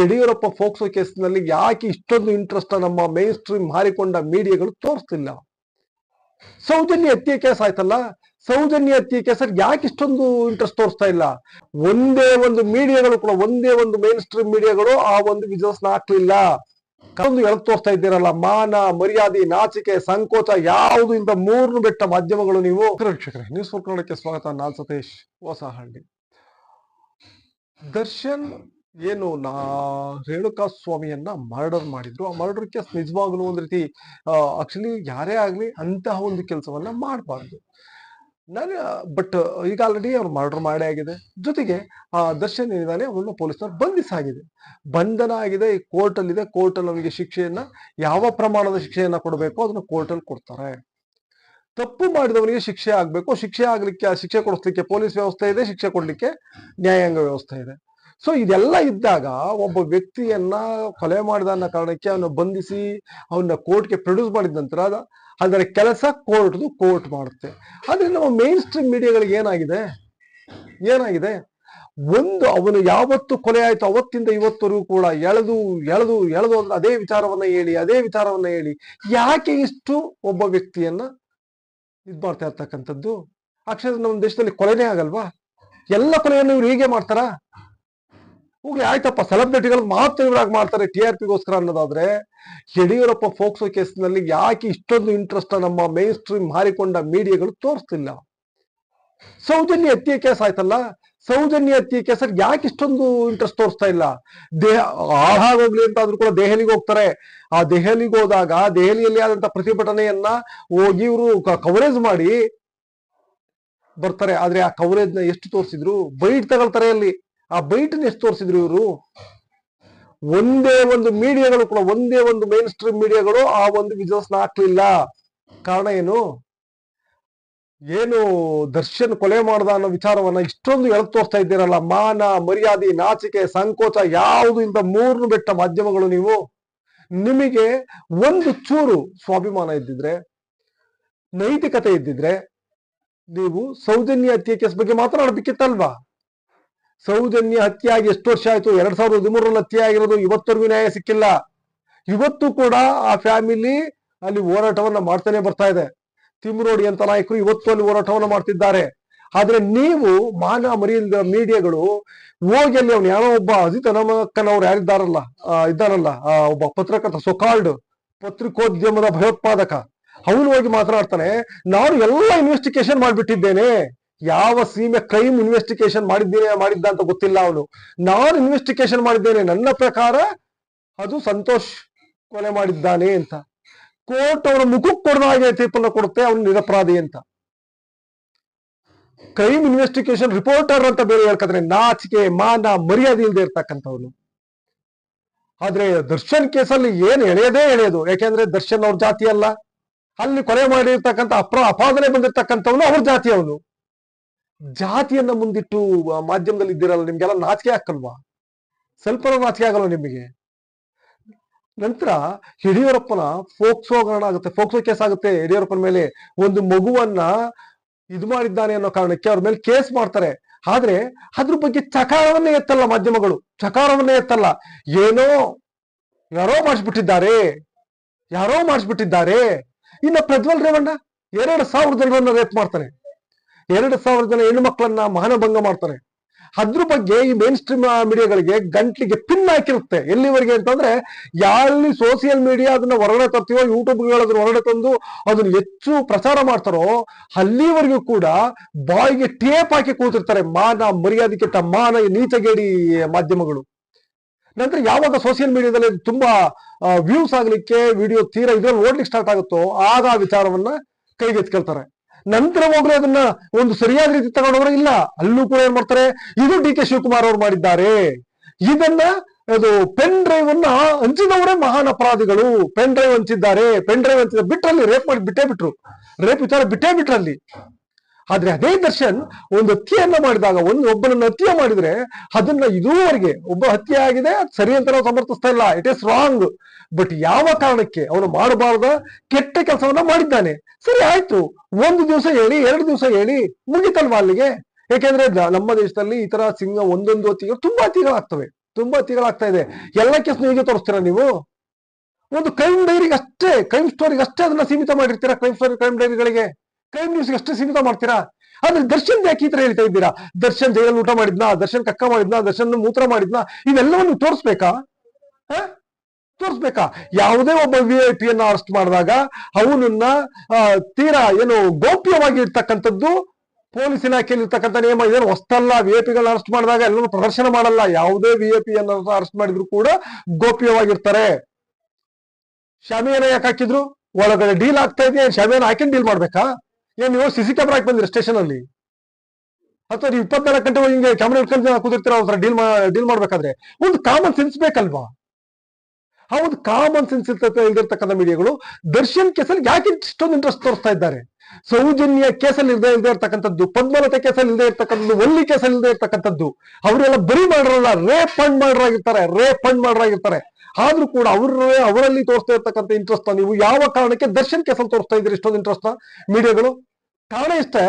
ಯಡಿಯೂರಪ್ಪ ಫೋಕ್ಸೋ ಕೇಸ್ನಲ್ಲಿ ಯಾಕೆ ಇಷ್ಟೊಂದು ಇಂಟ್ರೆಸ್ಟ್ ನಮ್ಮ ಮೇನ್ ಸ್ಟ್ರೀಮ್ ಹಾರಿಕೊಂಡ ಮೀಡಿಯಾಗಳು ತೋರಿಸ್ತಿಲ್ಲ? ಸೌಜನ್ಯ ಹತ್ಯೆ ಕೇಸ್ ಆಯ್ತಲ್ಲ? ಸೌಜನ್ಯ ಹತ್ಯೆ ಕೇಸಲ್ಲಿ ಯಾಕೆ ಇಷ್ಟೊಂದು ಇಂಟ್ರೆಸ್ಟ್ ತೋರಿಸ್ತಾ ಇಲ್ಲ? ಒಂದೇ ಒಂದು ಮೀಡಿಯಾಗಳು ಕೂಡ, ಒಂದೇ ಒಂದು ಮೇನ್ ಸ್ಟ್ರೀಮ್ ಮೀಡಿಯಾಗಳು ಆ ಒಂದು ವಿಜಯಸ್ನ ಹಾಕ್ಲಿಲ್ಲ. ಒಂದು ಎಳಕ್ ತೋರಿಸ್ತಾ ಇದ್ದೀರಲ್ಲ, ಮಾನ, ಮರ್ಯಾದೆ, ನಾಚಿಕೆ, ಸಂಕೋಚ ಯಾವುದು ಇಂತ ಮೂರ್ನು ಬೆಟ್ಟ ಮಾಧ್ಯಮಗಳು ನೀವು? ವೀಕ್ಷಕರೇ ನ್ಯೂಸ್ ಫೋರ್ ಕನ್ನಡಕ್ಕೆ ಸ್ವಾಗತ. ನಾನ್ ಸತೀಶ್ ಹೊಸಹಳ್ಳಿ ದರ್ಶನ್ ಏನು ನಾ ರೇಣುಕಾ ಸ್ವಾಮಿಯನ್ನ ಮರ್ಡರ್ ಮಾಡಿದ್ರು. ಆ ಮರ್ಡರ್ ಕೇಸ್ ನಿಜವಾಗ್ಲೂ ಒಂದ್ ರೀತಿ ಆಕ್ಚುಲಿ ಯಾರೇ ಆಗ್ಲಿ ಅಂತಹ ಒಂದು ಕೆಲಸವನ್ನ ಮಾಡಬಾರ್ದು. ನಾನು ಬಟ್ ಈಗ ಆಲ್ರೆಡಿ ಅವ್ರು ಮರ್ಡರ್ ಮಾಡೇ ಆಗಿದೆ. ಜೊತೆಗೆ, ಆ, ದರ್ಶನ್ ಏನಿದ್ದಾನೆ ಅವನ್ನ ಪೊಲೀಸ್ನವ್ರು ಬಂಧಿಸಾಗಿದೆ ಬಂಧನ ಆಗಿದೆ, ಈ ಕೋರ್ಟ್ ಅಲ್ಲಿ ಇದೆ ಕೋರ್ಟ್ ಅಲ್ಲಿ ಅವನಿಗೆ ಶಿಕ್ಷೆಯನ್ನ, ಯಾವ ಪ್ರಮಾಣದ ಶಿಕ್ಷೆಯನ್ನ ಕೊಡಬೇಕು ಅದನ್ನ ಕೋರ್ಟ್ ಅಲ್ಲಿ ಕೊಡ್ತಾರೆ. ತಪ್ಪು ಮಾಡಿದವನಿಗೆ ಶಿಕ್ಷೆ ಆಗಬೇಕು. ಶಿಕ್ಷೆ ಆಗ್ಲಿಕ್ಕೆ, ಶಿಕ್ಷೆ ಕೊಡಿಸ್ಲಿಕ್ಕೆ ಪೊಲೀಸ್ ವ್ಯವಸ್ಥೆ ಇದೆ, ಶಿಕ್ಷೆ ಕೊಡ್ಲಿಕ್ಕೆ ನ್ಯಾಯಾಂಗ ವ್ಯವಸ್ಥೆ ಇದೆ. ಸೊ ಇದೆಲ್ಲ ಇದ್ದಾಗ ಒಬ್ಬ ವ್ಯಕ್ತಿಯನ್ನ ಕೊಲೆ ಮಾಡಿದ ಅನ್ನೋ ಕಾರಣಕ್ಕೆ ಅವನ್ನ ಬಂಧಿಸಿ ಅವನ್ನ ಕೋರ್ಟ್ಗೆ ಪ್ರೊಡ್ಯೂಸ್ ಮಾಡಿದ ನಂತರ ಅದ- ಅದರ ಕೆಲಸ ಕೋರ್ಟ್ದು ಕೋರ್ಟ್ ಮಾಡುತ್ತೆ. ಆದ್ರೆ ನಮ್ಮ ಮೇನ್ ಸ್ಟ್ರೀಮ್ ಮೀಡಿಯಾಗಳಿಗೆ ಏನಾಗಿದೆ? ಏನಾಗಿದೆ? ಒಂದು ಅವನು ಯಾವತ್ತು ಕೊಲೆ ಆಯ್ತು ಅವತ್ತಿಂದ ಇವತ್ತರೂ ಕೂಡ ಎಳೆದು ಎಳೆದು ಎಳೆದು ಅಂದ್ರೆ ಅದೇ ವಿಚಾರವನ್ನ ಹೇಳಿ, ಅದೇ ವಿಚಾರವನ್ನ ಹೇಳಿ, ಯಾಕೆ ಇಷ್ಟು ಒಬ್ಬ ವ್ಯಕ್ತಿಯನ್ನ ಇದ್ ಮಾಡ್ತಾ ಇರ್ತಕ್ಕಂಥದ್ದು? ಅಕ್ಷರ ನಮ್ಮ ದೇಶದಲ್ಲಿ ಕೊಲೆನೇ ಆಗಲ್ವಾ? ಎಲ್ಲ ಕೊಲೆಯನ್ನು ಇವ್ರು ಹೀಗೆ ಮಾಡ್ತಾರಾ? ಹೋಗ್ಲಿ, ಆಯ್ತಪ್ಪ. ಸೆಲೆಬ್ರಿಟಿಗಳು ಮಾತ್ರ ಇವ್ರಾಗ ಮಾಡ್ತಾರೆ, ಟಿ ಆರ್ ಪಿಗೋಸ್ಕರ ಅನ್ನೋದಾದ್ರೆ, ಯಡಿಯೂರಪ್ಪ ಫೋಕ್ಸೋ ಕೇಸ್ನಲ್ಲಿ ಯಾಕೆ ಇಷ್ಟೊಂದು ಇಂಟ್ರೆಸ್ಟ್ ನಮ್ಮ ಮೇನ್ ಸ್ಟ್ರೀಮ್ ಹಾರಿಕೊಂಡ ಮೀಡಿಯಾಗಳು ತೋರಿಸ್ತಿಲ್ಲ? ಸೌಜನ್ಯ ಹತ್ಯೆ ಕೇಸ್ ಆಯ್ತಲ್ಲ? ಸೌಜನ್ಯ ಹತ್ಯೆ ಕೇಸಲ್ಲಿ ಯಾಕೆ ಇಷ್ಟೊಂದು ಇಂಟ್ರೆಸ್ಟ್ ತೋರಿಸ್ತಾ ಇಲ್ಲ? ದೇಹ ಹಾಳಾಗೋಗ್ಲಿ ಅಂತ ಆದ್ರೂ ಕೂಡ ದೆಹಲಿಗೆ ಹೋಗ್ತಾರೆ. ಆ ದೆಹಲಿಗೆ ಹೋದಾಗ, ದೆಹಲಿಯಲ್ಲಿ ಆದಂತ ಪ್ರತಿಭಟನೆಯನ್ನ ಹೋಗಿ ಇವರು ಕವರೇಜ್ ಮಾಡಿ ಬರ್ತಾರೆ. ಆದ್ರೆ ಆ ಕವರೇಜ್ನ ಎಷ್ಟು ತೋರಿಸಿದ್ರು? ಬೈಟ್ ತಗೊಳ್ತಾರೆ ಅಲ್ಲಿ. ಆ ಬೈಟ್ ಎಷ್ಟು ತೋರಿಸಿದ್ರು ಇವರು? ಒಂದೇ ಒಂದು ಮೀಡಿಯಾಗಳು ಕೂಡ, ಒಂದೇ ಒಂದು ಮೇನ್ ಸ್ಟ್ರೀಮ್ ಮೀಡಿಯಾಗಳು ಆ ಒಂದು ವಿಜಸ್ನ ಹಾಕ್ಲಿಲ್ಲ. ಕಾರಣ ಏನು? ಏನು ದರ್ಶನ್ ಕೊಲೆ ಮಾಡ್ದ ಅನ್ನೋ ವಿಚಾರವನ್ನ ಇಷ್ಟೊಂದು ಎಳಕ್ ತೋರಿಸ್ತಾ ಇದ್ದೀರಲ್ಲ. ಮಾನ, ಮರ್ಯಾದೆ, ನಾಚಿಕೆ, ಸಂಕೋಚ ಯಾವುದು ಇಂತ ಮೂರ್ನು ಬೆಟ್ಟ ಮಾಧ್ಯಮಗಳು ನೀವು? ನಿಮಗೆ ಒಂದು ಚೂರು ಸ್ವಾಭಿಮಾನ ಇದ್ದಿದ್ರೆ, ನೈತಿಕತೆ ಇದ್ದಿದ್ರೆ, ನೀವು ಸೌಜನ್ಯ ಹತ್ಯೆ ಕೇಸ್ ಬಗ್ಗೆ ಮಾತನಾಡಬೇಕಿತ್ತಲ್ವಾ? ಸೌಜನ್ಯ ಹತ್ಯೆ ಆಗಿ ಎಷ್ಟು ವರ್ಷ ಆಯ್ತು? ಎರಡ್ ಸಾವಿರದ ಹದಿಮೂರರಲ್ಲಿ ಹತ್ಯೆ ಆಗಿರೋದು ಇವತ್ತರೆಗೂ ನ್ಯಾಯ ಸಿಕ್ಕಿಲ್ಲ. ಇವತ್ತು ಕೂಡ ಆ ಫ್ಯಾಮಿಲಿ ಅಲ್ಲಿ ಹೋರಾಟವನ್ನ ಮಾಡ್ತಾನೆ ಬರ್ತಾ ಇದೆ. ತಿಮ್ರೋಡಿ ಅಂತ ನಾಯಕರು ಇವತ್ತು ಅಲ್ಲಿ ಹೋರಾಟವನ್ನ ಮಾಡ್ತಿದ್ದಾರೆ. ಆದ್ರೆ ನೀವು ಮಾನ ಮರಿಯಿಂದ ಮೀಡಿಯಾಗಳು ಹೋಗಿ ಅಲ್ಲಿ ಅವ್ನು ಯಾರೋ ಒಬ್ಬ ಅಜಿತ್ ಹನುಮಕ್ಕನವ್ರು ಯಾರಿದ್ದಾರಲ್ಲ ಇದ್ದಾರಲ್ಲ ಆ, ಒಬ್ಬ ಪತ್ರಕರ್ತ ಸೊಕಾಲ್ಡ್ ಪತ್ರಿಕೋದ್ಯಮದ ಭಯೋತ್ಪಾದಕ ಅವನು ಹೋಗಿ ಮಾತನಾಡ್ತಾನೆ. ನಾನು ಎಲ್ಲ ಇನ್ವೆಸ್ಟಿಗೇಷನ್ ಮಾಡ್ಬಿಟ್ಟಿದ್ದೇನೆ. ಯಾವ ಸೀಮೆ ಕ್ರೈಮ್ ಇನ್ವೆಸ್ಟಿಗೇಷನ್ ಮಾಡಿದ್ದೇನೆ, ಮಾಡಿದ್ದ ಅಂತ ಗೊತ್ತಿಲ್ಲ ಅವನು. ನಾನು ಇನ್ವೆಸ್ಟಿಗೇಷನ್ ಮಾಡಿದ್ದೇನೆ, ನನ್ನ ಪ್ರಕಾರ ಅದು ಸಂತೋಷ್ ಕೊಲೆ ಮಾಡಿದ್ದಾನೆ ಅಂತ. ಕೋರ್ಟ್ ಅವನ ಮುಖಕ್ಕೆ ಕೊಡದ ಹಾಗೆ ತೀರ್ಪನ್ನು ಕೊಡುತ್ತೆ, ಅವನು ನಿರಪರಾಧಿ ಅಂತ. ಕ್ರೈಮ್ ಇನ್ವೆಸ್ಟಿಗೇಷನ್ ರಿಪೋರ್ಟರ್ ಅಂತ ಬೇರೆ ಹೇಳ್ಕಂದ್ರೆ ನಾಚಿಕೆ, ಮಾನ, ಮರ್ಯಾದೆ ಇಲ್ಲದೆ ಇರ್ತಕ್ಕಂಥವನು. ಆದ್ರೆ ದರ್ಶನ್ ಕೇಸಲ್ಲಿ ಏನು ಎಳೆಯದೇ ಎಳೆಯೋದು. ಯಾಕೆಂದ್ರೆ ದರ್ಶನ್ ಅವ್ರ ಜಾತಿ ಅಲ್ಲ. ಅಲ್ಲಿ ಕೊಲೆ ಮಾಡಿರ್ತಕ್ಕಂಥ ಅಪ್ರ ಅಪಾದನೆ ಬಂದಿರ್ತಕ್ಕಂಥವನು ಅವ್ರ ಜಾತಿ ಅವನು. ಜಾತಿಯನ್ನ ಮುಂದಿಟ್ಟು ಮಾಧ್ಯಮದಲ್ಲಿ ಇದ್ದೀರಲ್ಲ, ನಿಮ್ಗೆಲ್ಲ ನಾಚಿಕೆ ಹಾಕಲ್ವಾ ಸ್ವಲ್ಪ ನಾಚಿಕೆ ಆಗಲ್ವಾ ನಿಮಗೆ? ನಂತರ ಯಡಿಯೂರಪ್ಪನ ಫೋಕ್ಸೋ ಹಗರಣ ಆಗುತ್ತೆ ಫೋಕ್ಸೋ ಕೇಸ್ ಆಗುತ್ತೆ, ಯಡಿಯೂರಪ್ಪನ ಮೇಲೆ ಒಂದು ಮಗುವನ್ನ ಇದು ಮಾಡಿದ್ದಾನೆ ಅನ್ನೋ ಕಾರಣಕ್ಕೆ ಅವ್ರ ಮೇಲೆ ಕೇಸ್ ಮಾಡ್ತಾರೆ. ಆದ್ರೆ ಅದ್ರ ಬಗ್ಗೆ ಚಕಾರವನ್ನೇ ಎತ್ತಲ್ಲ ಮಾಧ್ಯಮಗಳು, ಚಕಾರವನ್ನೇ ಎತ್ತಲ್ಲ. ಏನೋ ಯಾರೋ ಮಾಡಿಸ್ಬಿಟ್ಟಿದ್ದಾರೆ ಯಾರೋ ಮಾಡಿಸ್ಬಿಟ್ಟಿದ್ದಾರೆ. ಇನ್ನ ಪ್ರಜ್ವಲ್ ರೇವಣ್ಣ, ಎರಡು ಸಾವಿರದ ರೇಪ್ ಮಾಡ್ತಾನೆ. ಎರಡು ಸಾವಿರ ಜನ ಹೆಣ್ಣು ಮಕ್ಕಳನ್ನ ಮಾನಭಂಗ ಮಾಡ್ತಾರೆ. ಅದ್ರ ಬಗ್ಗೆ ಈ ಮೇನ್ ಸ್ಟ್ರೀಮ್ ಮೀಡಿಯಾಗಳಿಗೆ ಗಂಟ್ಲಿಗೆ ಪಿನ್ ಹಾಕಿರುತ್ತೆ. ಎಲ್ಲಿವರೆಗೆ ಅಂತಂದ್ರೆ, ಯಾರಲ್ಲಿ ಸೋಷಿಯಲ್ ಮೀಡಿಯಾ ಅದನ್ನ ಹೊರಗಡೆ ತರ್ತೀವೋ ಯೂಟ್ಯೂಬ್ ಅದನ್ನ ಹೊರಗಡೆ ತಂದು ಅದನ್ನ ಹೆಚ್ಚು ಪ್ರಚಾರ ಮಾಡ್ತಾರೋ, ಅಲ್ಲಿವರೆಗೂ ಕೂಡ ಬಾಯಿಗೆ ಟೇಪ್ ಹಾಕಿ ಕೂತಿರ್ತಾರೆ, ಮಾನ ಮರ್ಯಾದೆ ಕೆಟ್ಟ ಮಾನ ನೀಚಗೇಡಿ ಮಾಧ್ಯಮಗಳು. ನಂತರ ಯಾವಾಗ ಸೋಷಿಯಲ್ ಮೀಡಿಯಾದಲ್ಲಿ ತುಂಬಾ ವ್ಯೂಸ್ ಆಗ್ಲಿಕ್ಕೆ ವಿಡಿಯೋ ತೀರಾ ಇದ್ರಲ್ಲಿ ಓಡ್ಲಿಕ್ಕೆ ಸ್ಟಾರ್ಟ್ ಆಗುತ್ತೋ, ಆಗ ಆ ವಿಚಾರವನ್ನ ಕೈಗೆತ್ಕೊಳ್ತಾರೆ ನಂತರ ಹೋಗ್ಲಿ ಅದನ್ನ ಒಂದು ಸರಿಯಾದ ರೀತಿ ತಗೊಂಡವ್ರೆ ಇಲ್ಲ. ಅಲ್ಲೂ ಕೂಡ ಏನ್ ಮಾಡ್ತಾರೆ? ಇದು ಡಿ ಕೆ ಶಿವಕುಮಾರ್ ಅವರು ಮಾಡಿದ್ದಾರೆ. ಇದನ್ನ ಅದು ಪೆನ್ ಡ್ರೈವ್ ಅನ್ನ ಹಂಚಿದವರೇ ಮಹಾನ್ ಅಪರಾಧಿಗಳು. ಪೆನ್ ಡ್ರೈವ್ ಹಂಚಿದ್ದಾರೆ ಪೆನ್ ಡ್ರೈವ್ ಹಂಚಿದ ಬಿಟ್ರಲ್ಲಿ ರೇಪ್ ಮಾಡಿ ಬಿಟ್ಟೇ ಬಿಟ್ರು. ರೇಪ್ ವಿಚಾರ ಬಿಟ್ಟೇ ಬಿಟ್ರಲ್ಲಿ. ಆದ್ರೆ ಅದೇ ದರ್ಶನ್ ಒಂದು ಹತ್ಯೆಯನ್ನ ಮಾಡಿದಾಗ, ಒಂದು ಒಬ್ಬನನ್ನು ಹತ್ಯೆ ಮಾಡಿದ್ರೆ ಅದನ್ನ ಇದುವರೆಗೆ ಒಬ್ಬ ಹತ್ಯೆ ಆಗಿದೆ ಸರಿ ಅಂತ ನಾವು ಸಮರ್ಥಿಸ್ತಾ ಇಲ್ಲ ಇಟ್ ಇಸ್ ರಾಂಗ್ ಬಟ್ ಯಾವ ಕಾರಣಕ್ಕೆ ಅವನು ಮಾಡಬಾರದ ಕೆಟ್ಟ ಕೆಲಸವನ್ನ ಮಾಡಿದ್ದಾನೆ? ಸರಿ ಆಯ್ತು, ಒಂದು ದಿವಸ ಹೇಳಿ, ಎರಡು ದಿವಸ ಹೇಳಿ, ಮುಗಿತಲ್ವಾ ಅಲ್ಲಿಗೆ? ಯಾಕೆಂದ್ರೆ ನಮ್ಮ ದೇಶದಲ್ಲಿ ಈ ತರ ಸಿಂಗ ಒಂದೊಂದು ಹತ್ಯೆಗಳು ತುಂಬಾ ಹತ್ಯೆಗಳಾಗ್ತವೆ ತುಂಬಾ ತಿಗಳಾಗ್ತಾ ಇದೆ. ಎಲ್ಲ ಕೇಸ್ ಹೀಗೆ ತೋರಿಸ್ತೀರಾ ನೀವು? ಒಂದು ಕ್ರೈಮ್ ಡೈರಿಗೆ ಅಷ್ಟೇ ಕ್ರೈಮ್ ಸ್ಟೋರಿಗೆ ಅಷ್ಟೇ ಅದನ್ನ ಸೀಮಿತ ಮಾಡಿರ್ತೀರಾ ಕ್ರೈಮ್ ಸ್ಟೋರಿ ಕ್ರೈಮ್ ಡೈರಿಗಳಿಗೆ ಕ್ರೈಮ್ ನ್ಯೂಸ್ಗೆ ಅಷ್ಟೇ ಸೀಮಿತ ಮಾಡ್ತೀರಾ? ಆದ್ರೆ ದರ್ಶನ್ ಯಾಕೆ ಈ ತರ ಹೇಳ್ತಾ ಇದ್ದೀರಾ? ದರ್ಶನ್ ಜೈಲಲ್ಲಿ ಊಟ ಮಾಡಿದ್ನಾ? ದರ್ಶನ್ ಕಕ್ಕ ಮಾಡಿದ್ನಾ? ದರ್ಶನ್ ಮೂತ್ರ ಮಾಡಿದ್ನಾ? ಇವೆಲ್ಲವನ್ನು ತೋರಿಸ್ಬೇಕಾ? ತೋರಿಸ್ಬೇಕಾ? ಯಾವುದೇ ಒಬ್ಬ ವಿ ಐ ಪಿಯನ್ನ ಅರೆಸ್ಟ್ ಮಾಡಿದಾಗ ಅವನನ್ನ ತೀರಾ ಏನು ಗೋಪ್ಯವಾಗಿ ಇರ್ತಕ್ಕಂಥದ್ದು ಪೊಲೀಸ್ ಇಲಾಖೆಯಲ್ಲಿ ಇರ್ತಕ್ಕಂಥ ನಿಯಮ ಇದೇನು ಹೊಸ್ತಲ್ಲ ವಿ ಐ ಪಿಗಳನ್ನ ಅರೆಸ್ಟ್ ಮಾಡಿದಾಗ ಎಲ್ಲರೂ ಪ್ರದರ್ಶನ ಮಾಡಲ್ಲ. ಯಾವುದೇ ವಿ ಐ ಪಿ ಅನ್ನ ಅರೆಸ್ಟ್ ಮಾಡಿದ್ರು ಕೂಡ ಗೋಪ್ಯವಾಗಿರ್ತಾರೆ. ಶಾಮಿಯನ್ನ ಯಾಕೆ ಹಾಕಿದ್ರು? ಒಳಗಡೆ ಡೀಲ್ ಆಗ್ತಾ ಇದೆಯಾ? ಶಾಮಿಯಾನ ಹಾಕಿ ಡೀಲ್ ಮಾಡ್ಬೇಕಾ? ಏನ್ ನೀವು ಸಿಸಿ ಕ್ಯಾಮ್ರಾ ಹಾಕಿ ಬಂದಿರ ಸ್ಟೇಷನ್ ಅಲ್ಲಿ. ಅಥವಾ ನೀವು ಇಪ್ಪತ್ನಾಲ್ಕು ಗಂಟೆ ಹಿಂಗೆ ಕ್ಯಾಮ್ರಾ ಇಟ್ಕೊಂಡು ಕೂತಿರ್ತೀರ ಅವ್ರ ಡೀಲ್ ಡೀಲ್ ಮಾಡ್ಬೇಕಾದ್ರೆ. ಒಂದು ಕಾಮನ್ ಸೆನ್ಸ್ ಬೇಕಲ್ವಾ? ಆ ಒಂದು ಕಾಮನ್ ಸೆನ್ಸ್ ಇಲ್ದಿರ್ತಕ್ಕಂಥ ಮೀಡಿಯಾಗಳು ದರ್ಶನ್ ಕೇಸಲ್ಲಿ ಯಾಕೆ ಇಷ್ಟೊಂದು ಇಂಟ್ರೆಸ್ಟ್ ತೋರಿಸ್ತಾ ಇದ್ದಾರೆ? ಸೌಜನ್ಯ ಕೇಸಲ್ಲಿ ಇಲ್ಲದೆ ಇಲ್ಲದೆ ಇರ್ತಕ್ಕಂಥದ್ದು, ಪದ್ಮಲತೆ ಕೇಸಲ್ಲಿ ಇಲ್ಲದೆ ಇರ್ತಕ್ಕಂಥದ್ದು ಒಲ್ಲಿ ಕೇಸಲ್ಲಿ ಇಲ್ಲದೆ ಇರ್ತಕ್ಕಂಥದ್ದು. ಅವರೆಲ್ಲ ಬರೀ ಮಾಡ್ರಲ್ಲ, ರೇಪ್ ಫಂಡ್ ಮಾಡ್ರಾಗಿರ್ತಾರೆ, ರೇಪ್ ಫಂಡ್ ಮಾಡಿರಾಗಿರ್ತಾರೆ. ಆದ್ರೂ ಕೂಡ ಅವರೇ ಅವರಲ್ಲಿ ತೋರಿಸ್ತಾ ಇರ್ತಕ್ಕಂಥ ಇಂಟ್ರೆಸ್ಟ್ ನೀವು ಯಾವ ಕಾರಣಕ್ಕೆ ದರ್ಶನ್ ಕೇಸಲ್ಲಿ ತೋರಿಸ್ತಾ ಇದ್ದೀರಿ ಇಷ್ಟೊಂದು ಇಂಟ್ರೆಸ್ಟ್ ಮೀಡಿಯಾಗಳು ಕಾರಣ ಇಷ್ಟೇ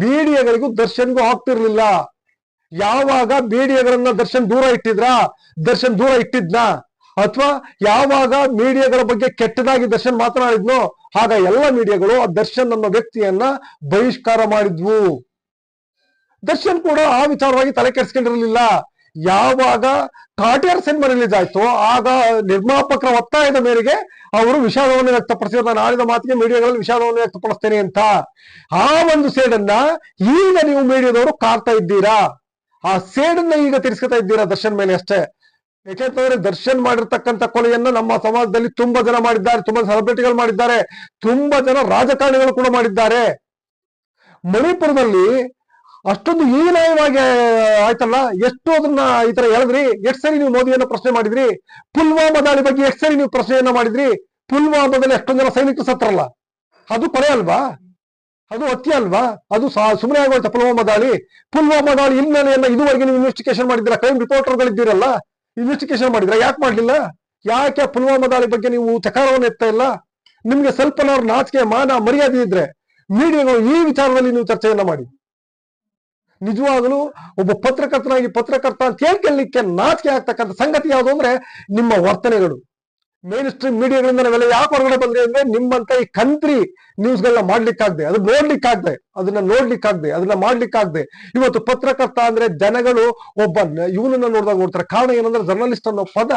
ಮೀಡಿಯಾಗಳಿಗೂ ದರ್ಶನ್ಗೂ ಆಗ್ತಿರ್ಲಿಲ್ಲ. ಯಾವಾಗ ಮೀಡಿಯಾಗಳನ್ನ ದರ್ಶನ್ ದೂರ ಇಟ್ಟಿದ್ರಾ? ದರ್ಶನ್ ದೂರ ಇಟ್ಟಿದ್ನಾ? ಅಥವಾ ಯಾವಾಗ ಮೀಡಿಯಾಗಳ ಬಗ್ಗೆ ಕೆಟ್ಟದಾಗಿ ದರ್ಶನ್ ಮಾತನಾಡಿದ್ನೋ? ಆಗ ಎಲ್ಲ ಮೀಡಿಯಾಗಳು ಆ ದರ್ಶನ್ ಅನ್ನೋ ವ್ಯಕ್ತಿಯನ್ನ ಬಹಿಷ್ಕಾರ ಮಾಡಿದ್ವು. ದರ್ಶನ್ ಕೂಡ ಆ ವಿಚಾರವಾಗಿ ತಲೆ ಕೆಡಿಸ್ಕೊಂಡಿರಲಿಲ್ಲ. ಯಾವಾಗ ಕಾಟಿಯಾರ್ ಸಿನಿಮಾ ರಿಲೀಸ್ ಆಯ್ತು, ಆಗ ನಿರ್ಮಾಪಕರ ಒತ್ತಾಯದ ಮೇರೆಗೆ ಅವರು ವಿಷಾದವನ್ನು ವ್ಯಕ್ತಪಡಿಸಿದ್ರು. ನಾನು ಆಡಿದ ಮಾತಿಗೆ ಮೀಡಿಯಾಗಳಲ್ಲಿ ವಿಷಾದವನ್ನು ವ್ಯಕ್ತಪಡಿಸ್ತೇನೆ ಅಂತ. ಆ ಒಂದು ಸೇಡನ್ನ ಈಗ ನೀವು ಮೀಡಿಯಾದವರು ಕಾಡ್ತಾ ಇದ್ದೀರಾ? ಆ ಸೇಡನ್ನ ಈಗ ತಿರ್ಸ್ಕೊತಾ ಇದ್ದೀರಾ ದರ್ಶನ್ ಮೇಲೆ ಅಷ್ಟೇ? ಯಾಕೆಂತಂದ್ರೆ ದರ್ಶನ್ ಮಾಡಿರ್ತಕ್ಕಂಥ ಕೊಲೆಯನ್ನ ನಮ್ಮ ಸಮಾಜದಲ್ಲಿ ತುಂಬಾ ಜನ ಮಾಡಿದ್ದಾರೆ, ತುಂಬಾ ಸೆಲೆಬ್ರಿಟಿಗಳು ಮಾಡಿದ್ದಾರೆ, ತುಂಬಾ ಜನ ರಾಜಕಾರಣಿಗಳು ಕೂಡ ಮಾಡಿದ್ದಾರೆ. ಮಣಿಪುರದಲ್ಲಿ ಅಷ್ಟೊಂದು ಹೀನಾಯವಾಗಿ ಆಯ್ತಲ್ಲ? ಎಷ್ಟು ಅದನ್ನ ಈ ತರ ಹೇಳಿದ್ರಿ? ಎಷ್ಟು ಸರಿ ನೀವು ಮೋದಿಯನ್ನ ಪ್ರಶ್ನೆ ಮಾಡಿದ್ರಿ? ಪುಲ್ವಾಮಾ ದಾಳಿ ಬಗ್ಗೆ ಎಷ್ಟು ಸರಿ ನೀವು ಪ್ರಶ್ನೆಯನ್ನ ಮಾಡಿದ್ರಿ? ಪುಲ್ವಾಮಾದಲ್ಲಿ ಎಷ್ಟೊಂದು ಜನ ಸೈನಿಕರು ಸತ್ರಲ್ಲ ಅದು ಕೊಲೆ ಅಲ್ವಾ? ಅದು ಹತ್ಯೆ ಅಲ್ವಾ? ಅದು ಸುಮ್ಮನೆ ಆಗೋಯ್ತಾ ಪುಲ್ವಾಮಾ ದಾಳಿ? ಪುಲ್ವಾಮಾ ದಾಳಿ ಹಿನ್ನೆಲೆಯನ್ನ ಇದುವರೆಗೆ ನೀವು ಇನ್ವೆಸ್ಟಿಗೇಷನ್ ಮಾಡಿದ್ರ ಕ್ರೈಮ್ ರಿಪೋರ್ಟರ್ಗಳಿದ್ದೀರಲ್ಲ ಇನ್ವೆಸ್ಟಿಗೇಷನ್ ಮಾಡಿದ್ರ ಯಾಕೆ ಮಾಡ್ಲಿಲ್ಲ? ಯಾಕೆ ಪುಲ್ವಾಮಾ ದಾಳಿ ಬಗ್ಗೆ ನೀವು ಚಕಾರವನ್ನು ಎತ್ತಾ ಇಲ್ಲ? ನಿಮ್ಗೆ ಸ್ವಲ್ಪ ನಾಚಿಕೆ, ಮಾನ, ಮರ್ಯಾದೆ ಇದ್ರೆ, ಮೀಡಿಯಾಗಳು ಈ ವಿಚಾರದಲ್ಲಿ ನೀವು ಚರ್ಚೆಯನ್ನ ಮಾಡಿ. ನಿಜವಾಗಲೂ ಒಬ್ಬ ಪತ್ರಕರ್ತನಾಗಿ ಪತ್ರಕರ್ತ ಅಂತ ಹೇಳ್ಕೊಳ್ಳಿಕ್ಕೆ ನಾಚಿಕೆ ಆಗ್ತಕ್ಕಂಥ ಸಂಗತಿ ಯಾವುದು ಅಂದ್ರೆ ನಿಮ್ಮ ವರ್ತನೆಗಳು. ಮೇನ್ ಸ್ಟ್ರೀಮ್ ಮೀಡಿಯಾಗಳಿಂದ ನಾವೆಲ್ಲ ಯಾಕೆ ಹೊರಗಡೆ ಬಂದ್ರೆ ಅಂದ್ರೆ ನಿಮ್ಮಂತ ಈ ಕಂತ್ರಿ ನ್ಯೂಸ್ಗಳನ್ನ ಮಾಡ್ಲಿಕ್ಕಾಗ್ದೆ, ಅದನ್ನ ನೋಡ್ಲಿಕ್ಕಾಗ್ದೆ ಅದನ್ನ ನೋಡ್ಲಿಕ್ಕಾಗ್ದೆ, ಅದನ್ನ ಮಾಡ್ಲಿಕ್ಕಾಗ್ದೆ. ಇವತ್ತು ಪತ್ರಕರ್ತ ಅಂದ್ರೆ ಜನಗಳು ಒಬ್ಬ ಇವನನ್ನ ನೋಡಿದಾಗ ನೋಡ್ತಾರೆ. ಕಾರಣ ಏನಂದ್ರೆ ಜರ್ನಲಿಸ್ಟ್ ಅನ್ನೋ ಪದ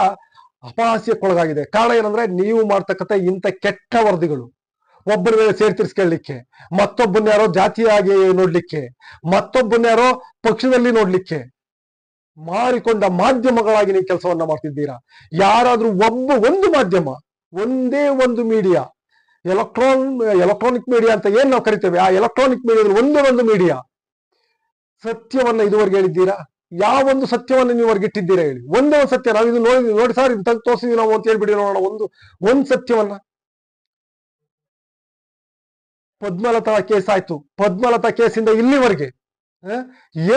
ಅಪಹಾಸ್ಯಕ್ಕೊಳಗಾಗಿದೆ. ಕಾರಣ ಏನಂದ್ರೆ ನೀವು ಮಾಡ್ತಕ್ಕಂಥ ಇಂಥ ಕೆಟ್ಟ ವರದಿಗಳು. ಒಬ್ಬರ ಮೇಲೆ ಸೇರ್ತಿರ್ಸ್ಕೊಳ್ಳಿಕ್ಕೆ ಮತ್ತೊಬ್ಬನ ಯಾರೋ ಜಾತಿಯಾಗಿ ನೋಡ್ಲಿಕ್ಕೆ ಮತ್ತೊಬ್ಬನ ಯಾರೋ ಪಕ್ಷದಲ್ಲಿ ನೋಡ್ಲಿಕ್ಕೆ, ಮಾರಿಕೊಂಡ ಮಾಧ್ಯಮಗಳಾಗಿ ನೀವು ಕೆಲಸವನ್ನ ಮಾಡ್ತಿದ್ದೀರಾ? ಯಾರಾದ್ರೂ ಒಬ್ಬ ಒಂದು ಮಾಧ್ಯಮ, ಒಂದೇ ಒಂದು ಮೀಡಿಯಾ ಎಲೆಕ್ಟ್ರಾನ್, ಎಲೆಕ್ಟ್ರಾನಿಕ್ ಮೀಡಿಯಾ ಅಂತ ಏನ್ ನಾವು ಕರಿತೇವೆ, ಆ ಎಲೆಕ್ಟ್ರಾನಿಕ್ ಮೀಡಿಯಾದಲ್ಲಿ ಒಂದೇ ಒಂದು ಮೀಡಿಯಾ ಸತ್ಯವನ್ನ ಇದುವರೆಗೆ ಹೇಳಿದ್ದೀರಾ? ಯಾವೊಂದು ಸತ್ಯವನ್ನು ನೀವು ಹೊರಗಿಟ್ಟಿದ್ದೀರಾ ಹೇಳಿ? ಒಂದೇ ಒಂದು ಸತ್ಯ ನಾವು ಇದು ನೋಡಿ ನೋಡಿ ಸರ್, ಇದು ತೋರಿಸಿದ್ವಿ ನಾವು ಅಂತ ಹೇಳ್ಬಿಡಿ, ನೋಡೋಣ, ಒಂದು ಒಂದು ಸತ್ಯವನ್ನ. ಪದ್ಮಲತಾ ಕೇಸ್ ಆಯ್ತು. ಪದ್ಮಲತಾ ಕೇಸಿಂದ ಇಲ್ಲಿವರೆಗೆ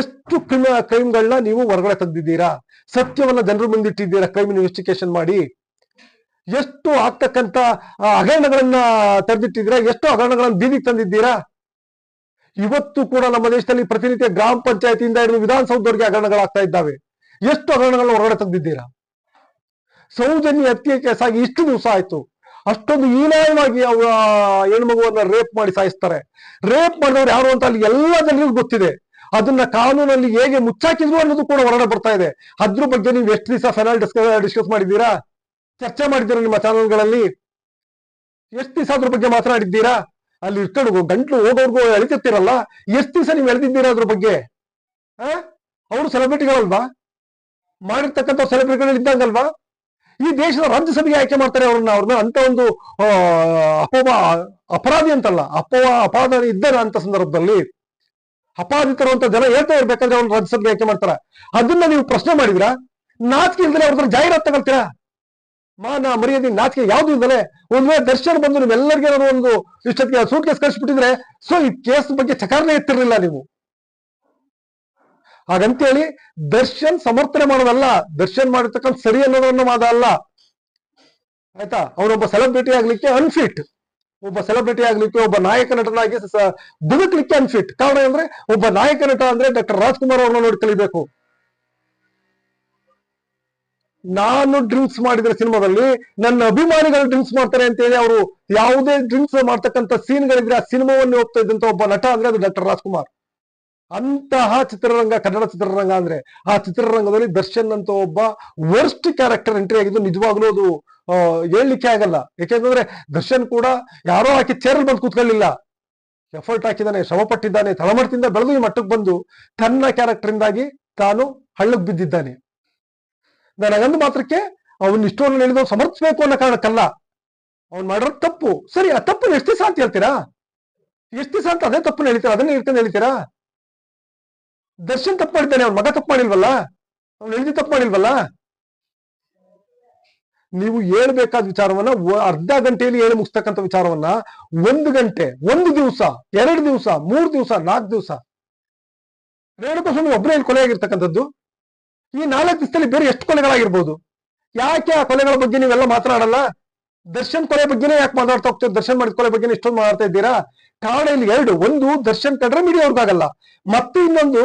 ಎಷ್ಟು ಕ್ರಿಮ ಕ್ರೈಮ್ಗಳನ್ನ ನೀವು ಹೊರಗಡೆ ತೆಗ್ದಿದ್ದೀರಾ ಸತ್ಯವನ್ನ ಜನರ ಮುಂದಿಟ್ಟಿದ್ದೀರಾ ಕ್ರೈಮ್ ಇನ್ವೆಸ್ಟಿಗೇಷನ್ ಮಾಡಿ? ಎಷ್ಟು ಆಗ್ತಕ್ಕಂತ ಹಗರಣಗಳನ್ನ ತೆರೆದಿಟ್ಟಿದ್ದೀರಾ? ಎಷ್ಟು ಹಗರಣಗಳನ್ನ ಬೀದಿಗೆ ತಂದಿದ್ದೀರಾ? ಇವತ್ತು ಕೂಡ ನಮ್ಮ ದೇಶದಲ್ಲಿ ಪ್ರತಿನಿತ್ಯ ಗ್ರಾಮ ಪಂಚಾಯತಿಯಿಂದ ಹಿಡಿದು ವಿಧಾನಸೌಧವರಿಗೆ ಹಗರಣಗಳಾಗ್ತಾ ಇದ್ದಾವೆ. ಎಷ್ಟು ಹಗರಣಗಳನ್ನ ಹೊರಗಡೆ ತೆಗೆದಿದ್ದೀರಾ ಸೌಜನ್ಯ ಹತ್ಯೆ ಕೇಸ್ ಆಗಿ ಇಷ್ಟು ದಿವಸ ಆಯ್ತು. ಅಷ್ಟೊಂದು ಹೀನಾಯವಾಗಿ ಅವ ಹೆಣ್ಮಗುವನ್ನ ರೇಪ್ ಮಾಡಿ ಸಾಯಿಸ್ತಾರೆ. ರೇಪ್ ಮಾಡಿದವ್ರು ಯಾರು ಅಂತ ಅಲ್ಲಿ ಎಲ್ಲ ಜನರಿಗೂ ಗೊತ್ತಿದೆ. ಅದನ್ನ ಕಾನೂನಲ್ಲಿ ಹೇಗೆ ಮುಚ್ಚಾಕಿದ್ರು ಅನ್ನೋದು ಕೂಡ ಹೊರಡ ಬರ್ತಾ ಇದೆ. ಅದ್ರ ಬಗ್ಗೆ ನೀವು ಎಷ್ಟು ದಿವಸ ಫೈನಲ್ ಡಿಸ್ಕಸ್ ಡಿಸ್ಕಸ್ ಮಾಡಿದ್ದೀರಾ? ಚರ್ಚೆ ಮಾಡಿದ್ದೀರಾ ನಿಮ್ಮ ಚಾನಲ್ಗಳಲ್ಲಿ ಎಷ್ಟು ದಿವಸ ಅದ್ರ ಬಗ್ಗೆ ಮಾತನಾಡಿದ್ದೀರಾ? ಅಲ್ಲಿ ಇಟ್ಕೊಂಡು ಗಂಟ್ಲು ಹೋಗೋರ್ಗು ಎಳಿತಿರ್ತೀರಲ್ಲ ಎಷ್ಟು ದಿವಸ ನೀವು ಎಳೆದಿದ್ದೀರಾ ಅದ್ರ ಬಗ್ಗೆ? ಅವರು ಸೆಲೆಬ್ರಿಟಿಗಳಲ್ವಾ ಮಾಡಿರ್ತಕ್ಕಂಥ ಸೆಲೆಬ್ರಿಟಿಗಳು ಇದ್ದಂಗಲ್ವಾ? ಈ ದೇಶದ ರಾಜ್ಯಸಭೆಗೆ ಆಯ್ಕೆ ಮಾಡ್ತಾರೆ ಅವ್ರನ್ನ ಅವ್ರನ್ನ ಅಂತ ಒಂದು ಅಪವ ಅಪರಾಧಿ ಅಂತಲ್ಲ, ಅಪವ, ಅಪರಾಧ ಇದ್ದಾರೆ ಅಂತ ಸಂದರ್ಭದಲ್ಲಿ ಅಪಾದಿತರು ಅಂತ ಜನ ಹೇಳ್ತಾ ಇರ್ಬೇಕಂದ್ರೆ ಅವ್ರನ್ನ ರಾಜ್ಯಸಭೆಗೆ ಆಯ್ಕೆ ಮಾಡ್ತಾರ. ಅದನ್ನ ನೀವು ಪ್ರಶ್ನೆ ಮಾಡಿದ್ರ? ನಾಚಿಕೆ ಇಲ್ದಲೆ ಅವ್ರ ಜಾಹೀರಾತು ತಗೊಳ್ತೀರಾ? ಮಾನ ಮರ್ಯಾದೆ ನಾಚಿಕೆ ಯಾವ್ದು ಇಲ್ದಲೆ? ಒಂದ್ ವೇಳೆ ದರ್ಶನ ಬಂದು ನಿಮ್ಮೆಲ್ಲರಿಗೆ ಒಂದು ಇಷ್ಟಕ್ಕೆ ಸೂಟ್ ಕೇಸ್ ಕಳಿಸ್ಬಿಟ್ಟಿದ್ರೆ, ಸೊ ಈ ಕೇಸ್ ಬಗ್ಗೆ ಚಕಾರನೇ ಎತ್ತಿರ್ಲಿಲ್ಲ ನೀವು. ಹಾಗಂತೇಳಿ ದರ್ಶನ್ ಸಮರ್ಥನೆ ಮಾಡೋದಲ್ಲ, ದರ್ಶನ್ ಮಾಡಿರ್ತಕ್ಕಂಥ ಸರಿ ಅನ್ನೋದನ್ನು ವಾದ ಅಲ್ಲ. ಆಯ್ತಾ? ಅವನೊಬ್ಬ ಸೆಲೆಬ್ರಿಟಿ ಆಗ್ಲಿಕ್ಕೆ ಅನ್ಫಿಟ್ ಒಬ್ಬ ಸೆಲೆಬ್ರಿಟಿ ಆಗ್ಲಿಕ್ಕೆ ಒಬ್ಬ ನಾಯಕ ನಟನಾಗಿ ಬದುಕಲಿಕ್ಕೆ ಅನ್ಫಿಟ್ ಕಾರಣ ಅಂದ್ರೆ ಒಬ್ಬ ನಾಯಕ ನಟ ಅಂದ್ರೆ ಡಾಕ್ಟರ್ ರಾಜ್ಕುಮಾರ್ ಅವ್ರನ್ನ ನೋಡಿ ಕಲಿಬೇಕು ನಾನು ಡ್ರಿಂಕ್ಸ್ ಮಾಡಿದ್ರೆ ಸಿನಿಮಾದಲ್ಲಿ, ನನ್ನ ಅಭಿಮಾನಿಗಳು ಡ್ರಿಂಕ್ಸ್ ಮಾಡ್ತಾರೆ ಅಂತ ಹೇಳಿ ಅವರು ಯಾವುದೇ ಡ್ರಿಂಕ್ಸ್ ಮಾಡ್ತಕ್ಕಂಥ ಸೀನ್ಗಳಿದ್ರೆ ಆ ಸಿನಿಮಾವನ್ನು ಹೋಗ್ತಾ ಇದ್ದಂತ ಒಬ್ಬ ನಟ ಅಂದ್ರೆ ಅದು ಡಾಕ್ಟರ್ ರಾಜ್ಕುಮಾರ್. ಅಂತಹ ಚಿತ್ರರಂಗ, ಕನ್ನಡ ಚಿತ್ರರಂಗ ಅಂದ್ರೆ ಆ ಚಿತ್ರರಂಗದಲ್ಲಿ ದರ್ಶನ್ ಅಂತ ಒಬ್ಬ ವರ್ಸ್ಟ್ ಕ್ಯಾರೆಕ್ಟರ್ ಎಂಟ್ರಿ ಆಗಿದ್ದು ನಿಜವಾಗ್ಲೂ ಅದು ಹೇಳಲಿಕ್ಕೆ ಆಗಲ್ಲ. ಯಾಕೆಂದ್ರೆ ದರ್ಶನ್ ಕೂಡ ಯಾರೋ ಹಾಕಿ ಚೇರಲ್ಲಿ ಬಂದು ಕೂತ್ಕೊಳ್ಳಿಲ್ಲ. ಎಫರ್ಟ್ ಹಾಕಿದ್ದಾನೆ, ಶ್ರಮ ಪಟ್ಟಿದ್ದಾನೆ ಬೆಳೆದು ಈ ಮಟ್ಟಕ್ಕೆ ಬಂದು ತನ್ನ ಕ್ಯಾರೆಕ್ಟರ್ ಇಂದಾಗಿ ತಾನು ಹಳ್ಳಕ್ ಬಿದ್ದಿದ್ದಾನೆ. ನನಗಂದು ಮಾತ್ರಕ್ಕೆ ಅವನ್ ಇಷ್ಟವನ್ನು ಹೇಳಿದ ಸಮರ್ಥಿಸಬೇಕು ಅನ್ನೋ ಕಾರಣಕ್ಕಲ್ಲ. ಅವ್ನು ಮಾಡಿರೋ ತಪ್ಪು. ಸರಿ, ಆ ತಪ್ಪು ಎಷ್ಟು ದಿವಸ ಹೇಳ್ತೀರಾ? ಎಷ್ಟು ದಿವಸ ಅಂತ ಅದೇ ತಪ್ಪು ಹೇಳ್ತೀರಾ? ಅದನ್ನೇ ಇಟ್ಕೊಂಡು ಹೇಳ್ತೀರಾ? ದರ್ಶನ್ ತಪ್ಪು ಮಾಡಿದ್ದಾನೆ, ಅವ್ನ ಮಗ ತಪ್ಪು ಮಾಡಿಲ್ವಲ್ಲ? ಅವ್ನು ಹೆಂಡತಿ ತಪ್ಪು ಮಾಡಿಲ್ವಲ್ಲ? ನೀವು ಹೇಳ್ಬೇಕಾದ ವಿಚಾರವನ್ನ ಅರ್ಧ ಗಂಟೆಯಲ್ಲಿ ಹೇಳಿ ಮುಗಿಸ್ತಕ್ಕಂತ ವಿಚಾರವನ್ನ ಒಂದು ಗಂಟೆ, ಒಂದು ದಿವಸ, ಎರಡು ದಿವಸ, ಮೂರು ದಿವಸ, ನಾಲ್ಕು ದಿವಸ. ರೇಣುಕಸ್ವಾಮಿ ಇಲ್ಲಿ ಕೊಲೆ ಆಗಿರ್ತಕ್ಕಂಥದ್ದು ಈ ನಾಲ್ಕು ದಿವಸದಲ್ಲಿ ಬೇರೆ ಎಷ್ಟು ಕೊಲೆಗಳಾಗಿರ್ಬೋದು? ಯಾಕೆ ಆ ಕೊಲೆಗಳ ಬಗ್ಗೆ ನೀವೆಲ್ಲ ಮಾತನಾಡಲ್ಲ? ದರ್ಶನ್ ಕೊಲೆ ಬಗ್ಗೆನೇ ಯಾಕೆ ಮಾತಾಡ್ತಾ ಹೋಗ್ತೀವಿ ದರ್ಶನ್ ಮಾಡಿದ ಕೊಲೆ ಬಗ್ಗೆ ಇಷ್ಟೊಂದು ಮಾತಾಡ್ತಾ ಇದ್ದೀರಾ? ಕಾರಣ ಇಲ್ಲಿ ಎರಡು, ಒಂದು ದರ್ಶನ್ ಕಂಡ್ರೆ ಮೀಡಿಯಾ ಅವ್ರದ್ದಾಗಲ್ಲ ಮತ್ತೆ ಇನ್ನೊಂದು,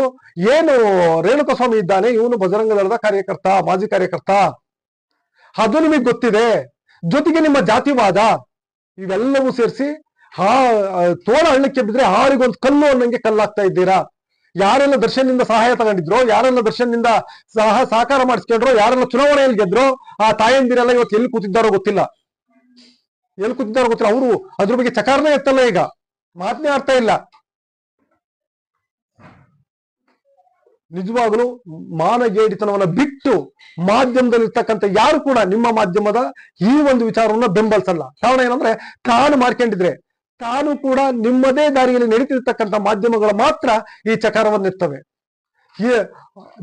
ಏನು ರೇಣುಕಸ್ವಾಮಿ ಇದ್ದಾನೆ, ಇವನು ಬಜರಂಗ ದಳದ ಕಾರ್ಯಕರ್ತ, ಮಾಜಿ ಕಾರ್ಯಕರ್ತ. ಅದು ನಿಮಗೆ ಗೊತ್ತಿದೆ. ಜೊತೆಗೆ ನಿಮ್ಮ ಜಾತಿವಾದ, ಇವೆಲ್ಲವೂ ಸೇರಿಸಿ, ಹಾ ತೋಳ ಹಳ್ಳಕ್ಕೆ ಬಿದ್ರೆ ಹಾರಿಗೊಂದು ಕಲ್ಲು ಅನ್ನಂಗೆ ಕಲ್ಲಾಗ್ತಾ ಇದ್ದೀರಾ? ಯಾರೆಲ್ಲ ದರ್ಶನ್ನಿಂದ ಸಹಾಯ ತಗೊಂಡಿದ್ರು, ಯಾರೆಲ್ಲ ದರ್ಶನ್ನಿಂದ ಸಹ ಸಹಕಾರ ಮಾಡಿಸ್ಕೊಂಡ್ರು, ಯಾರೆಲ್ಲ ಚುನಾವಣೆಯಲ್ಲಿ ಗೆದ್ರು, ಆ ತಾಯಂದಿರೆಲ್ಲ ಇವತ್ತು ಎಲ್ಲಿ ಕೂತಿದ್ದಾರೋ ಗೊತ್ತಿಲ್ಲ. ಎಲ್ಲಿ ಕೂತಿದ್ದಾರೋ ಗೊತ್ತಿಲ್ಲ. ಅವರು ಅದ್ರ ಬಗ್ಗೆ ಚಕಾರನೇ ಎತ್ತಲ್ಲ ಈಗ. ಮಾತನೇ ಅರ್ಥ ಇಲ್ಲ. ನಿಜವಾಗಲೂ ಮಾನಗೇಡಿತನವನ್ನ ಬಿಟ್ಟು ಮಾಧ್ಯಮದಲ್ಲಿ ಇರ್ತಕ್ಕಂಥ ಯಾರು ಕೂಡ ನಿಮ್ಮ ಮಾಧ್ಯಮದ ಈ ಒಂದು ವಿಚಾರವನ್ನ ಬೆಂಬಲಿಸಲ್ಲ. ಕಾರಣ ಏನಂದ್ರೆ, ತಾನು ಮಾಡ್ಕೊಂಡಿದ್ರೆ, ತಾನು ಕೂಡ ನಿಮ್ಮದೇ ದಾರಿಯಲ್ಲಿ ನಡೀತಿರ್ತಕ್ಕಂಥ ಮಾಧ್ಯಮಗಳು ಮಾತ್ರ ಈ ಚಕಾರವನ್ನಿರ್ತವೆ. ಈ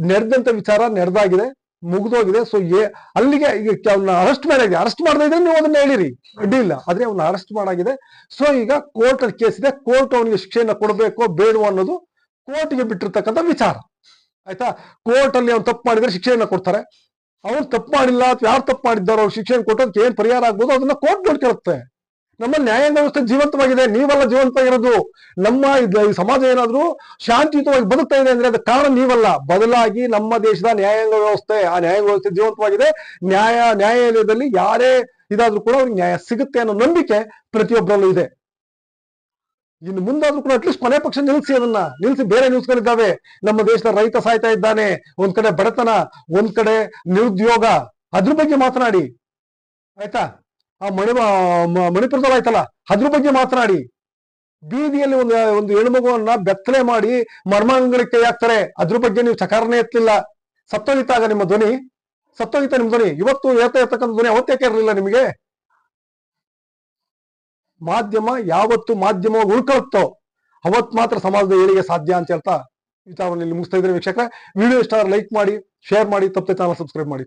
ನಡೆದಂತ ವಿಚಾರ ನಡೆದಾಗಿದೆ. ಮುಗಿದೋಗಿದೆ. ಸೊ ಏ, ಅಲ್ಲಿಗೆ ಈಗ ಅವನ್ನ ಅರೆಸ್ಟ್ ಮಾಡಿದೆ ಅರೆಸ್ಟ್ ಮಾಡದೇ ಇದ್ರೆ ನೀವು ಅದನ್ನ ಹೇಳಿರಿ. ಅಡ್ಡಿ ಇಲ್ಲ ಆದ್ರೆ ಅವನ್ನ ಅರೆಸ್ಟ್ ಮಾಡಾಗಿದೆ. ಸೊ ಈಗ ಕೋರ್ಟ್ ಅಲ್ಲಿ ಕೇಸ್ ಇದೆ. ಕೋರ್ಟ್ ಅವನಿಗೆ ಶಿಕ್ಷೆಯನ್ನು ಕೊಡಬೇಕೋ ಬೇಡವೋ ಅನ್ನೋದು ಕೋರ್ಟ್ಗೆ ಬಿಟ್ಟಿರ್ತಕ್ಕಂಥ ವಿಚಾರ. ಆಯ್ತಾ? ಕೋರ್ಟ್ ಅಲ್ಲಿ ಅವ್ನು ತಪ್ಪು ಮಾಡಿದ್ರೆ ಶಿಕ್ಷೆಯನ್ನು ಕೊಡ್ತಾರೆ. ಅವ್ನು ತಪ್ಪು ಮಾಡಿಲ್ಲ ಅಥವಾ ಯಾರು ತಪ್ಪು ಮಾಡಿದ್ದಾರೋ ಅವ್ರು ಶಿಕ್ಷೆಯನ್ನು ಕೊಟ್ಟೋದಕ್ಕೆ ಏನ್ ಪರಿಹಾರ ಆಗ್ಬೋದು? ಅದನ್ನ ಕೋರ್ಟ್ ನೋಡ್ಕೊಳ್ಳುತ್ತೆ ನಮ್ಮ ನ್ಯಾಯಾಂಗ ವ್ಯವಸ್ಥೆ ಜೀವಂತವಾಗಿದೆ, ನೀವೆಲ್ಲ ಜೀವಂತವಾಗಿರೋದು. ನಮ್ಮ ಈ ಸಮಾಜ ಏನಾದ್ರೂ ಶಾಂತಿಯುತವಾಗಿ ಬದುಕ್ತಾ ಇದೆ ಅಂದ್ರೆ ಅದಕ್ಕೆ ಕಾರಣ ನೀವಲ್ಲ. ಬದಲಾಗಿ ನಮ್ಮ ದೇಶದ ನ್ಯಾಯಾಂಗ ವ್ಯವಸ್ಥೆ, ಆ ನ್ಯಾಯಾಂಗ ವ್ಯವಸ್ಥೆ ಜೀವಂತವಾಗಿದೆ. ನ್ಯಾಯ, ನ್ಯಾಯಾಲಯದಲ್ಲಿ ಯಾರೇ ಇದಾದ್ರೂ ಕೂಡ ಅವ್ರಿಗೆ ನ್ಯಾಯ ಸಿಗುತ್ತೆ ಅನ್ನೋ ನಂಬಿಕೆ ಪ್ರತಿಯೊಬ್ಬರಲ್ಲೂ ಇದೆ. ಇನ್ನು ಮುಂದಾದ್ರೂ ಕೂಡ ಅಟ್ಲೀಸ್ಟ್ ಕೊನೆ ಪಕ್ಷ ನಿಲ್ಸಿ ಅದನ್ನ. ನಿಲ್ಸಿ ಬೇರೆ ನ್ಯೂಸ್ಗಳಿದ್ದಾವೆ ನಮ್ಮ ದೇಶದ ರೈತ ಸಾಯ್ತಾ ಇದ್ದಾನೆ. ಒಂದ್ ಕಡೆ ಬಡತನ, ಒಂದ್ ಕಡೆ ನಿರುದ್ಯೋಗ. ಅದ್ರ ಬಗ್ಗೆ ಮಾತನಾಡಿ. ಆಯ್ತಾ? ಆ ಮಣಿ ಮಣಿಪುರದಲ್ಲಿ ಆಯ್ತಲ್ಲ ಅದ್ರ ಬಗ್ಗೆ ಮಾತನಾಡಿ. ಬೀದಿಯಲ್ಲಿ ಒಂದು ಒಂದು ಹೆಣ್ಮಗುವನ್ನ ಬೆತ್ತಲೆ ಮಾಡಿ ಮರ್ಮಾಂಗಗಳಿಗೆ ಕೈ ಹಾಕ್ತಾರೆ. ಅದ್ರ ಬಗ್ಗೆ ನೀವು ಚಕಾರನೇ ಎತ್ತಲಿಲ್ಲ. ಸತ್ತೋಗಿತ್ತಾಗ ನಿಮ್ಮ ಧ್ವನಿ? ಸತ್ತೋಗಿತ್ತ ನಿಮ್ಮ ಧ್ವನಿ? ಇವತ್ತು ಹೇಳ್ತಾ ಇರ್ತಕ್ಕಂಥ ಧ್ವನಿ ಅವತ್ತೇಕೆ ಇರಲಿಲ್ಲ ನಿಮಗೆ? ಮಾಧ್ಯಮ ಯಾವತ್ತು ಮಾಧ್ಯಮವಾಗಿ ಉಳ್ಕೊಳುತ್ತೋ ಅವತ್ ಮಾತ್ರ ಸಮಾಜದ ಏಳಿಗೆ ಸಾಧ್ಯ ಅಂತ ಹೇಳ್ತಾ ವಿಚಾರವನ್ನು ಇಲ್ಲಿ ಮುಗಿಸ್ತಾ ಇದ್ರೆ ವೀಕ್ಷಕ ವಿಡಿಯೋ ಇಷ್ಟ ಲೈಕ್ ಮಾಡಿ ಶೇರ್ ಮಾಡಿ, ತಪ್ಪದೆ ಚಾನಲ್ ಸಬ್ಸ್ಕ್ರೈಬ್ ಮಾಡಿ.